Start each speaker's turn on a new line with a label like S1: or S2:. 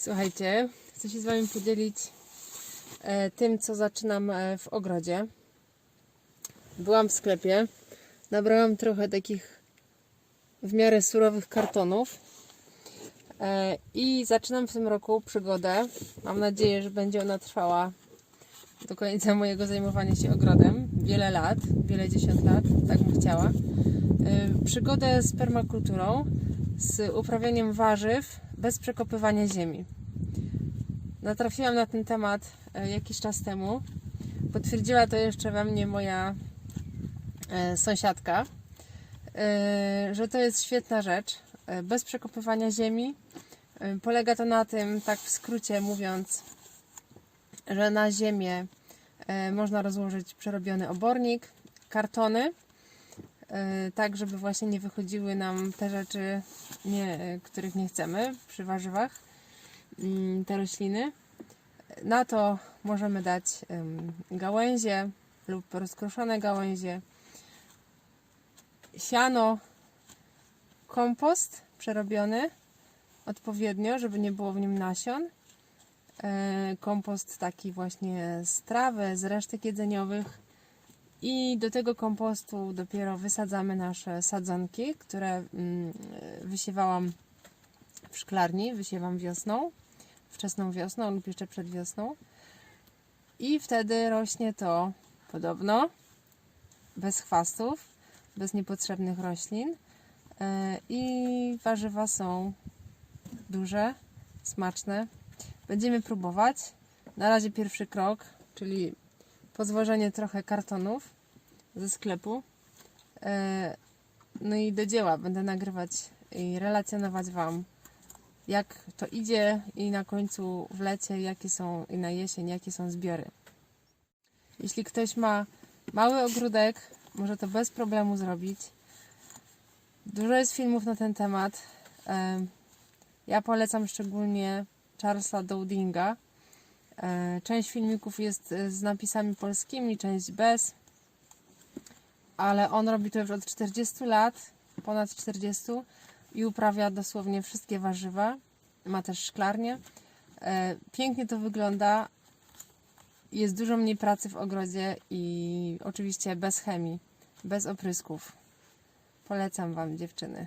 S1: Słuchajcie, chcę się z Wami podzielić e, tym, co zaczynam e, w ogrodzie. Byłam w sklepie, nabrałam trochę takich w miarę surowych kartonów e, i zaczynam w tym roku przygodę. Mam nadzieję, że będzie ona trwała do końca mojego zajmowania się ogrodem. Wiele lat, wiele dziesiąt lat, tak bym chciała. Przygodę z permakulturą, z uprawianiem warzyw bez przekopywania ziemi. Natrafiłam na ten temat e, jakiś czas temu. Potwierdziła to jeszcze we mnie moja e, sąsiadka, e, że to jest świetna rzecz. Bez przekopywania ziemi. Polega to na tym, tak w skrócie mówiąc, że na ziemię można rozłożyć przerobiony obornik, kartony, tak żeby właśnie nie wychodziły nam te rzeczy, nie, e, których nie chcemy przy warzywach, mm, te rośliny. Na to możemy dać gałęzie lub rozkruszone gałęzie, siano, kompost przerobiony odpowiednio, żeby nie było w nim nasion. E, Kompost taki właśnie z trawy, z resztek jedzeniowych. I do tego kompostu dopiero wysadzamy nasze sadzonki, które mm, wysiewałam w szklarni, wysiewam wiosną, wczesną wiosną lub jeszcze przed wiosną. I wtedy rośnie to podobno bez chwastów, bez niepotrzebnych roślin. E, I warzywa są duże, smaczne. Będziemy próbować. Na razie pierwszy krok, czyli pozwożenie trochę kartonów ze sklepu. E, No i do dzieła będę nagrywać i relacjonować Wam, jak to idzie i na końcu w lecie, jakie są i na jesień, jakie są zbiory. Jeśli ktoś ma mały ogródek, może to bez problemu zrobić. Dużo jest filmów na ten temat. E, Ja polecam szczególnie Charlesa Dowdinga. E, Część filmików jest e, z napisami polskimi, część bez. Ale on robi to już od 40 lat, ponad 40 i uprawia dosłownie wszystkie warzywa. Ma też szklarnię. E, Pięknie to wygląda. Jest dużo mniej pracy w ogrodzie i oczywiście bez chemii, bez oprysków. Polecam Wam, dziewczyny.